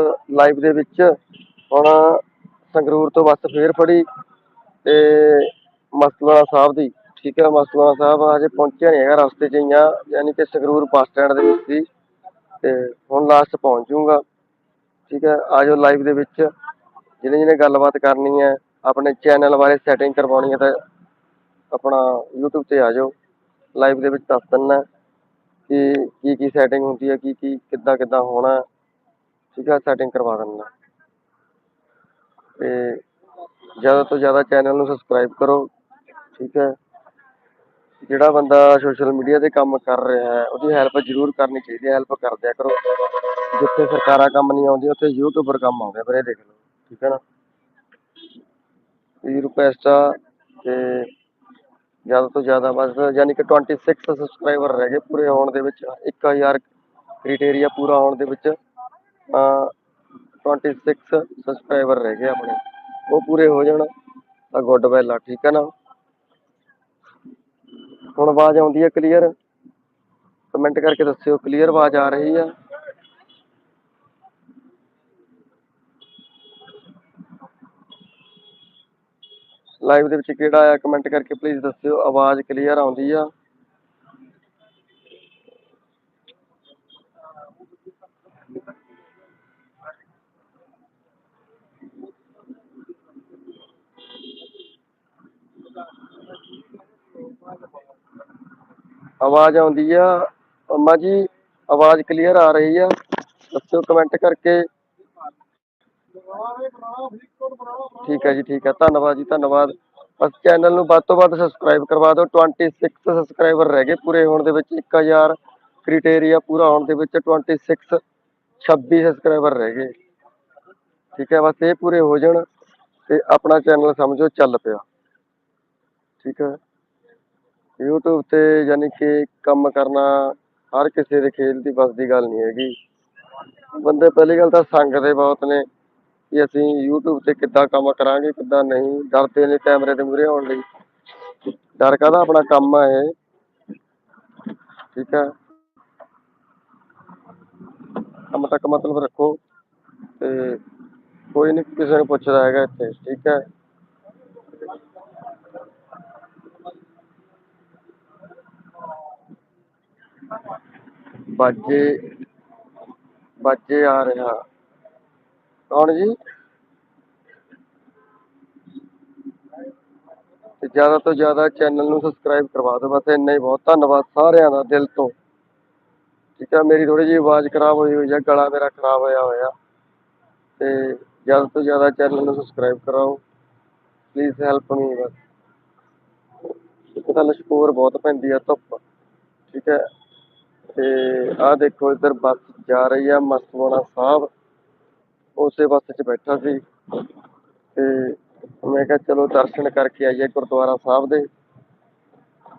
Live ਦੇ ਵਿੱਚ ਹੁਣ ਸੰਗਰੂਰ ਤੋਂ ਬੱਸ ਫੇਰ ਫੜੀ ਤੇ ਮਸਤੂਆਣਾ ਸਾਹਿਬ ਦੀ, ਠੀਕ ਹੈ ਮਸਤੂਆਣਾ ਸਾਹਿਬ ਹਜੇ ਪਹੁੰਚਿਆ ਨਹੀਂ ਹੈਗਾ, ਰਸਤੇ 'ਚ ਹੀ ਆ, ਯਾਨੀ ਕਿ ਸੰਗਰੂਰ ਬੱਸ ਸਟੈਂਡ ਦੇ ਵਿੱਚ ਸੀ ਤੇ ਹੁਣ ਲਾਸਟ ਪਹੁੰਚ ਜਾਊਂਗਾ, ਠੀਕ ਹੈ ਆਜੋ ਲਾਈਵ ਦੇ ਵਿੱਚ, ਜਿਹਨੇ ਜਿਹਨੇ ਗੱਲਬਾਤ ਕਰਨੀ ਹੈ, ਆਪਣੇ ਚੈਨਲ ਬਾਰੇ ਸੈਟਿੰਗ ਕਰਵਾਉਣੀ ਹੈ ਤਾਂ ਆਪਣਾ YouTube ਤੇ ਆ ਜਾਓ ਲਾਈਵ ਦੇ ਵਿੱਚ ਦੱਸ ਦਿੰਨਾ ਕਿ ਕੀ ਕੀ ਸੈਟਿੰਗ ਹੁੰਦੀ ਹੈ ਕੀ ਕੀ ਕਿੱਦਾਂ ਕਿੱਦਾਂ ਹੋਣਾ ਠੀਕ ਹੈ ਸੈਟਿੰਗ ਕਰਵਾ ਦਿੰਦਾ। ਤੇ ਜ਼ਿਆਦਾ ਤੋਂ ਜ਼ਿਆਦਾ ਚੈਨਲ ਨੂੰ ਸਬਸਕ੍ਰਾਈਬ ਕਰੋ, ਠੀਕ ਹੈ ਜਿਹੜਾ ਬੰਦਾ ਸੋਸ਼ਲ ਮੀਡੀਆ ਤੇ ਕੰਮ ਕਰ ਰਿਹਾ ਹੈ, ਉਹਦੀ ਹੈਲਪ ਜ਼ਰੂਰ ਕਰਨੀ ਚਾਹੀਦੀ ਹੈ ਹੈਲਪ ਕਰ ਦਿਆ ਕਰੋ। ਜਿੱਥੇ ਸਰਕਾਰਾਂ ਕੰਮ ਨਹੀਂ ਆਉਂਦੀ ਉੱਥੇ ਯੂਟਿਊਬਰ ਕੰਮ ਆਉਂਦੇ ਪਰ ਇਹ ਦੇਖ ਲਓ, ਠੀਕ ਹੈ ਨਾ। ਇਹ ਰਿਕੁਐਸਟ ਆ ਤੇ ਜ਼ਿਆਦਾ ਤੋਂ ਜ਼ਿਆਦਾ ਬਸ, ਯਾਨੀ ਕਿ 26 ਸਬਸਕ੍ਰਾਈਬਰ ਰਹਿ ਗਏ ਪੂਰੇ ਹੋਣ ਦੇ ਵਿੱਚ 1000 ਕ੍ਰਾਈਟੇਰੀਆ ਪੂਰਾ ਹੋਣ ਦੇ ਵਿੱਚ। 26 ਸਬਸਕ੍ਰਾਈਬਰ ਰਹਿ ਗਏ ਆਪਣੇ। ਉਹ ਪੂਰੇ ਹੋ ਜਾਣ। ਤਾਂ ਗੁੱਡ ਵੈਲ ਆ, ਠੀਕ ਹੈ ਨਾ? ਹੁਣ ਆਵਾਜ਼ ਆਉਂਦੀ ਹੈ ਕਲੀਅਰ ਕਮੈਂਟ ਕਰਕੇ ਦੱਸਿਓ ਕਲੀਅਰ ਆਵਾਜ਼ ਆ ਰਹੀ ਆ? ਲਾਈਵ ਦੇ ਵਿੱਚ ਕਿਹੜਾ ਆਇਆ ਕਮੈਂਟ ਕਰਕੇ ਪਲੀਜ਼ ਦੱਸਿਓ, ਆਵਾਜ਼ ਕਲੀਅਰ ਆਉਂਦੀ ਆ? ਆਵਾਜ਼ ਆਉਂਦੀ ਆ। ਅੰਮਾ ਜੀ, ਆਵਾਜ਼ ਕਲੀਅਰ ਆ ਰਹੀ ਆ। ਦੱਸਿਓ ਕਮੈਂਟ ਕਰਕੇ। ਠੀਕ ਹੈ ਜੀ, ਠੀਕ ਹੈ ਧੰਨਵਾਦ ਜੀ, ਧੰਨਵਾਦ। ਬਸ ਚੈਨਲ ਨੂੰ ਵੱਧ ਤੋਂ ਵੱਧ ਸਬਸਕ੍ਰਾਈਬ ਕਰਵਾ ਦਿਓ। 26 ਸਬਸਕ੍ਰਾਈਬਰ ਰਹਿ ਗਏ ਪੂਰੇ ਹੋਣ ਦੇ ਵਿੱਚ। 1000 ਕ੍ਰਾਈਟੇਰੀਆ ਪੂਰਾ ਹੋਣ ਦੇ ਵਿੱਚ 26 26 ਸਬਸਕ੍ਰਾਈਬਰ ਰਹਿ ਗਏ। ਠੀਕ ਹੈ ਬਸ ਇਹ ਪੂਰੇ ਹੋ ਜਾਣ ਤੇ ਆਪਣਾ ਚੈਨਲ ਸਮਝੋ ਚੱਲ ਪਿਆ। ਠੀਕ ਹੈ YouTube ਤੇ ਯਾਨੀ ਕਿ ਕੰਮ ਕਰਨਾ ਹਰ ਕਿਸੇ ਦੇ ਖੇਲ ਦੀ ਬਸ ਦੀ ਗੱਲ ਨਹੀਂ ਹੈਗੀ। ਬੰਦੇ ਪਹਿਲੀ ਗੱਲ ਤਾਂ ਸੰਗਦੇ ਬਹੁਤ ਨੇ ਕਿ ਅਸੀਂ YouTube ਤੇ ਕਿੱਦਾਂ ਕੰਮ ਕਰਾਂਗੇ, ਕਿੱਦਾਂ ਨਹੀਂ। ਡਰਦੇ ਨੇ ਕੈਮਰੇ ਦੇ ਮੂਹਰੇ ਆਉਣ ਲਈ। ਡਰ ਕਾਹਦਾ? ਆਪਣਾ ਕੰਮ ਆ ਇਹ। ਠੀਕ ਹੈ ਕੰਮ ਤੱਕ ਮਤਲਬ ਰੱਖੋ। ਤੇ ਕੋਈ ਨਹੀਂ ਕਿਸੇ ਨੂੰ ਪੁੱਛਦਾ ਹੈਗਾ ਇੱਥੇ। ਠੀਕ ਹੈ ਬਾਜੇ ਬਾਜੇ ਆ ਰਿਹਾ। ਕੌਣ ਜੀ? ਤੇ ਜ਼ਿਆਦਾ ਤੋਂ ਜ਼ਿਆਦਾ ਚੈਨਲ ਨੂੰ ਸਬਸਕ੍ਰਾਈਬ ਕਰਵਾ ਦਿਓ। ਬਸ ਇੰਨਾ ਹੀ ਬਹੁਤ। ਧੰਨਵਾਦ ਸਾਰਿਆਂ ਦਾ ਦਿਲ ਤੋਂ। ਠੀਕ ਹੈ ਮੇਰੀ ਥੋੜੀ ਜਿਹੀ ਆਵਾਜ਼ ਖਰਾਬ ਹੋਈ ਹੋਈ ਹੈ ਗਲਾ ਮੇਰਾ ਖਰਾਬ ਹੋਇਆ ਹੋਇਆ। ਤੇ ਜ਼ਿਆਦਾ ਤੋਂ ਜ਼ਿਆਦਾ ਚੈਨਲ ਨੂੰ ਸਬਸਕ੍ਰਾਈਬ ਕਰਾਓ। ਪਲੀਜ਼ ਹੈਲਪ ਮੀ ਬਸ। ਇੱਕ ਤਾਂ ਲਸ਼ਕੋਰ ਬਹੁਤ ਪੈਂਦੀ ਆ ਧੁੱਪ। ਠੀਕ ਹੈ ਤੇ ਆਹ ਦੇਖੋ ਇੱਧਰ ਬੱਸ ਜਾ ਰਹੀ ਆ ਮਸਤੂਆਣਾ ਸਾਹਿਬ। ਉਸੇ ਬੱਸ 'ਚ ਬੈਠਾ ਸੀ। ਤੇ ਮੈਂ ਕਿਹਾ ਚਲੋ ਦਰਸ਼ਨ ਕਰਕੇ ਆਈਏ ਗੁਰਦੁਆਰਾ ਸਾਹਿਬ ਦੇ।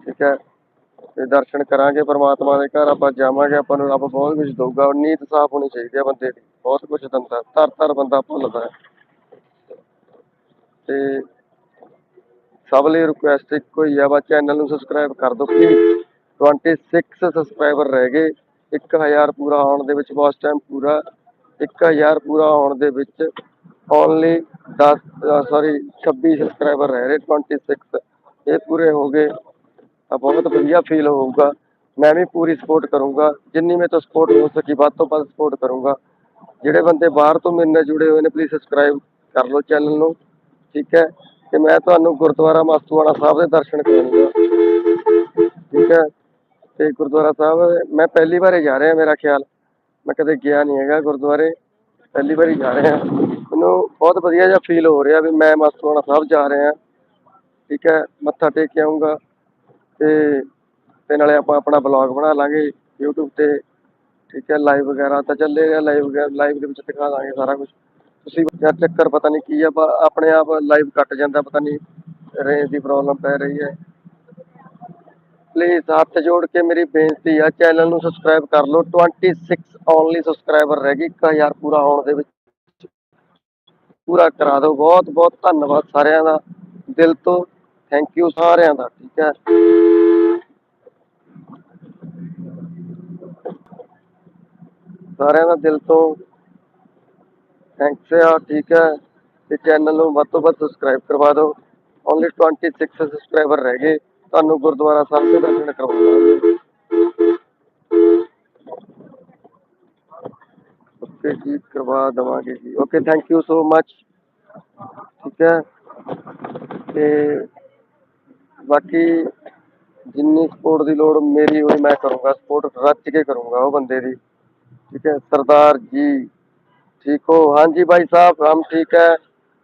ਠੀਕ ਹੈ। ਤੇ ਦਰਸ਼ਨ ਕਰਾਂਗੇ ਪਰਮਾਤਮਾ ਦੇ ਘਰ। ਆਪਾਂ ਜਾਵਾਂਗੇ, ਆਪਾਂ ਨੂੰ ਰੱਬ ਬਹੁਤ ਕੁਝ ਦਊਗਾ। ਨੀਤ ਸਾਫ਼ ਹੋਣੀ ਚਾਹੀਦੀ ਹੈ ਬੰਦੇ ਦੀ। ਬਹੁਤ ਕੁਝ ਦਿੰਦਾ। ਤਰ ਤਰ ਬੰਦਾ ਭੁੱਲਦਾ ਤੇ ਸਭ ਲਈ ਰਿਕੁਐਸਟ ਇੱਕੋ ਹੀ ਆ। ਬਸ ਚੈਨਲ ਨੂੰ ਸਬਸਕ੍ਰਾਈਬ ਕਰ ਦਿਓ। ਪਲੀਜ਼ 26 ਸਬਸਕ੍ਰਾਈਬਰ ਰਹਿ ਗਏ 1000 ਪੂਰਾ ਹੋਣ ਦੇ ਵਿੱਚ ਬਸ ਟਾਈਮ ਪੂਰਾ 1000 ਪੂਰਾ ਹੋਣ ਦੇ ਵਿੱਚ ਓਨਲੀ 10 ਸੌਰੀ 26 ਸਬਸਕ੍ਰਾਈਬਰ ਰਹਿ ਰਹੇ 26 ਇਹ ਪੂਰੇ ਹੋ ਗਏ। ਤਾਂ ਬਹੁਤ ਵਧੀਆ ਫੀਲ ਹੋਊਗਾ। ਮੈਂ ਵੀ ਪੂਰੀ ਸਪੋਰਟ ਕਰੂੰਗਾ। ਜਿੰਨੀ ਮੇਰੇ ਤੋਂ ਸਪੋਰਟ ਹੋ ਸਕੀ, ਵੱਧ ਤੋਂ ਵੱਧ ਸਪੋਰਟ ਕਰੂੰਗਾ। ਜਿਹੜੇ ਬੰਦੇ ਬਾਹਰ ਤੋਂ ਮੇਰੇ ਨਾਲ ਜੁੜੇ ਹੋਏ ਨੇ ਪਲੀਜ਼ ਸਬਸਕ੍ਰਾਈਬ ਕਰ ਲਓ ਚੈਨਲ ਨੂੰ। ਠੀਕ ਹੈ? ਤੇ ਮੈਂ ਤੁਹਾਨੂੰ ਗੁਰਦੁਆਰਾ ਮਸਤੂਆਣਾ ਸਾਹਿਬ ਦੇ ਦਰਸ਼ਨ ਕਰਾਉਂਗਾ। ਠੀਕ ਹੈ? ਤੇ ਗੁਰਦੁਆਰਾ ਸਾਹਿਬ, ਮੈਂ ਪਹਿਲੀ ਵਾਰ ਜਾ ਰਿਹਾ, ਮੇਰਾ ਖਿਆਲ। ਮੈਂ ਕਦੇ ਗਿਆ ਨਹੀਂ ਹੈਗਾ ਗੁਰਦੁਆਰੇ। ਪਹਿਲੀ ਵਾਰੀ ਜਾ ਰਿਹਾ। ਮੈਨੂੰ ਬਹੁਤ ਵਧੀਆ ਜਿਹਾ ਫੀਲ ਹੋ ਰਿਹਾ ਵੀ ਮੈਂ ਮਸਤੂਆਣਾ ਸਾਹਿਬ ਜਾ ਰਿਹਾ ਠੀਕ ਹੈ, ਮੱਥਾ ਟੇਕ ਕੇ ਆਊਂਗਾ। ਤੇ ਤੇ ਨਾਲੇ ਆਪਾਂ ਆਪਣਾ ਬਲੌਗ ਬਣਾ ਲਾਂਗੇ YouTube ਤੇ। ਠੀਕ ਹੈ ਲਾਈਵ ਵਗੈਰਾ ਤਾਂ ਚੱਲੇ ਚੱਲੇਗਾ ਲਾਈਵ ਲਾਈਵ ਦੇ ਵਿੱਚ ਦਿਖਾ ਦਾਂਗੇ ਸਾਰਾ ਕੁਝ ਤੁਸੀਂ ਯਾਰ ਚੱਕਰ ਪਤਾ ਨਹੀਂ ਕੀ ਆ ਬ- ਆਪਣੇ ਆਪ ਲਾਈਵ ਕੱਟ ਜਾਂਦਾ, ਪਤਾ ਨਹੀਂ ਰੇਂਜ ਦੀ ਪ੍ਰੋਬਲਮ ਪੈ ਰਹੀ ਹੈ। ਪਲੀਜ਼ ਹੱਥ ਜੋੜ ਕੇ ਮੇਰੀ ਬੇਨਤੀ ਆ ਚੈਨਲ ਨੂੰ ਸਬਸਕ੍ਰਾਈਬ ਕਰ ਲਓ। 26 ਓਨਲੀ ਸਬਸਕ੍ਰਾਈਬਰ ਰਹਿ ਗਈ 1000 ਪੂਰਾ ਹੋਣ ਦੇ ਵਿੱਚ। ਪੂਰਾ ਕਰਾ ਦਿਓ। ਬਹੁਤ ਬਹੁਤ ਧੰਨਵਾਦ ਸਾਰਿਆਂ ਦਾ ਦਿਲ ਤੋਂ। ਥੈਂਕ ਯੂ ਸਾਰਿਆਂ ਦਾ, ਠੀਕ ਹੈ। ਸਾਰਿਆਂ ਦਾ ਦਿਲ ਤੋਂ ਥੈਂਕਸ ਆ, ਠੀਕ ਹੈ। ਤੇ ਚੈਨਲ ਨੂੰ ਵੱਧ ਤੋਂ ਵੱਧ ਸਬਸਕ੍ਰਾਈਬ ਕਰਵਾ ਦਿਓ। ਓਨਲੀ 26 ਸਬਸਕ੍ਰਾਈਬਰ ਰਹਿ ਗਏ। ਤੁਹਾਨੂੰ ਗੁਰਦੁਆਰਾ ਸਾਹਿਬ ਦੇ ਦਰਸ਼ਨ ਕਰਵਾਉਂਦਾ ਓਕੇ ਜੀ ਕਰਵਾ ਦਵਾਂਗੇ ਜੀ। Okay thank you so much ਠੀਕ ਹੈ। ਤੇ ਬਾਕੀ ਜਿੰਨੀ ਸਪੋਰਟ ਦੀ ਲੋੜ ਮੇਰੀ ਹੋਈ ਮੈਂ ਕਰੂੰਗਾ। ਸਪੋਰਟ ਰੱਜ ਕੇ ਕਰੂੰਗਾ ਉਹ ਬੰਦੇ ਦੀ। ਠੀਕ ਹੈ। ਸਰਦਾਰ ਜੀ, ਠੀਕ ਹੋ? ਹਾਂਜੀ ਭਾਈ ਸਾਹਿਬ ਰਾਮ ਠੀਕ ਹੈ।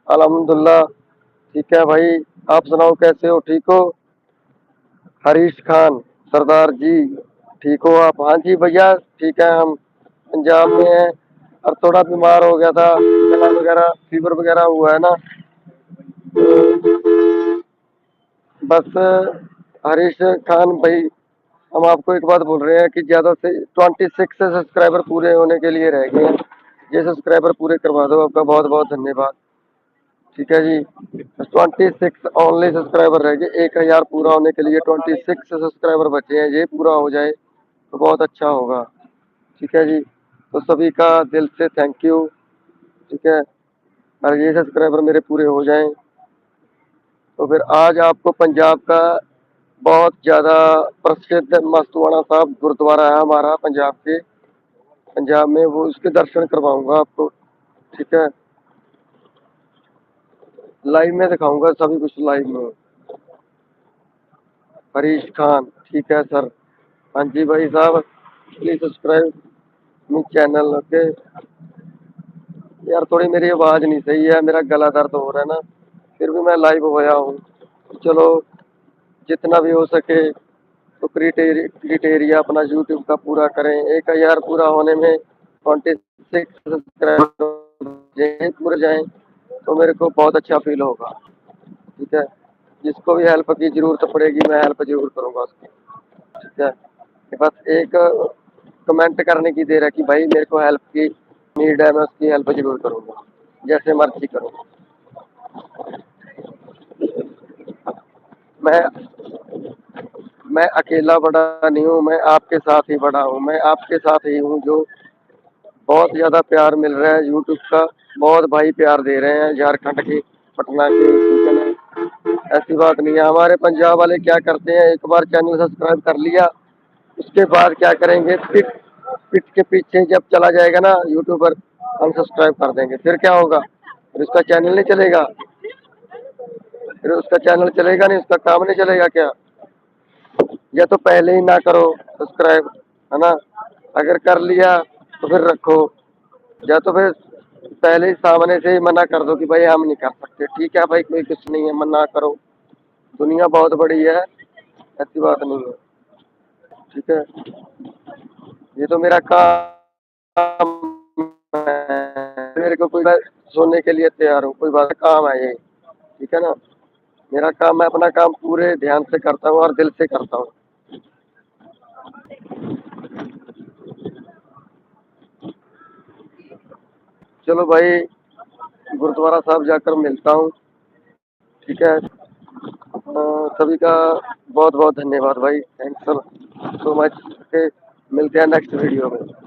है ਠੀਕ ਹੈ है ਆਪ ਸੁਣਾਓ, ਕੈਸੇ ਹੋ? ਠੀਕ ਹੋ? हरीश खान, सरदार जी, ठीक हो आप? हाँ जी भैया, ठीक है हम पंजाब में हैं। और थोड़ा बीमार हो गया था, गला वगैरह फीवर वगैरह हुआ है ना। तो बस, हरीश खान भाई, हम आपको एक बात बोल रहे हैं कि ज़्यादा से ट्वेंटी सिक्स सब्सक्राइबर पूरे होने के लिए रह गए हैं। ये सब्सक्राइबर पूरे करवा दो आपका बहुत बहुत धन्यवाद। ठीक है जी। ट्वेंटी सिक्स ओनली सब्सक्राइबर रह गए। एक हज़ार पूरा होने के लिए ट्वेंटी सिक्स सब्सक्राइबर बचे हैं। ये पूरा हो जाए तो बहुत अच्छा होगा। ठीक है जी। तो सभी का दिल से थैंक यू ठीक है। और ये सब्सक्राइबर मेरे पूरे हो जाएँ। तो फिर आज आपको पंजाब का बहुत ज़्यादा प्रसिद्ध मस्तवाना साहब गुरुद्वारा है हमारा पंजाब के। पंजाब में वो उसके दर्शन करवाऊँगा आपको। ठीक है। लाइव में दिखाऊँगा, सभी कुछ लाइव में। हरीश खान, ठीक है सर। हाँ जी भाई साहब please subscribe me channel okay यार थोड़ी मेरी आवाज़ नहीं सही है, मेरा गला दर्द हो रहा है ना, फिर भी मैं लाइव होया हूँ। चलो, जितना भी हो सके तो क्रिटेरि- क्रिटेरिया अपना यूट्यूब का पूरा करें। एक हज़ार पूरा होने में ट्वेंटी सिक्स सब्सक्राइबर पूरे जाएँ। तो मेरे को बहुत अच्छा फील होगा। ठीक है? जिसको भी हेल्प की ज़रूरत पड़ेगी, मैं हेल्प ज़रूर करूँगा उसकी। ठीक है? बस एक कमेंट करने की देर है कि भाई, मेरे को हेल्प की नीड है, मैं उसकी हेल्प ज़रूर करूँगा। जैसे मर्ज़ी करूँगा मैं मैं अकेला बड़ा नहीं हूँ, मैं आपके साथ ही बड़ा हूँ, मैं आपके साथ ही हूँ जो बहुत ज़्यादा प्यार मिल रहा है यूट्यूब का। बहुत भाई प्यार दे रहे हैं झारखंड के, पटना के ऐसी बात नहीं है। हमारे पंजाब वाले क्या करते हैं? एक बार चैनल सब्सक्राइब कर लिया। उसके बाद क्या करेंगे? पिट पिट के पीछे जब चला जाएगा ना यूट्यूबर अनसब्सक्राइब कर देंगे। फिर क्या होगा? फिर उसका चैनल नहीं चलेगा। फिर उसका चैनल चलेगा नहीं, उसका काम नहीं चलेगा क्या? या तो पहले ही ना करो सब्सक्राइब है ना? अगर कर लिया तो फिर रखो। या तो फिर पहले ही सामने से ही मना कर दो कि भाई हम नहीं कर सकते। ठीक है भाई, कोई कुछ नहीं है, मना करो। दुनिया बहुत बड़ी है, ऐसी बात नहीं है। ठीक है? ये तो मेरा काम मेरे को कोई सुनने के लिए तैयार हूँ, कोई बात काम है ये। ठीक है ना? मेरा काम, मैं अपना काम पूरे ध्यान से करता हूँ और दिल से करता हूँ। चलो भाई गुरुद्वारा साहब जाकर मिलता हूँ ठीक है अ, सभी का बहुत बहुत धन्यवाद भाई थैंक्स सो मच मिलते हैं नेक्स्ट वीडियो में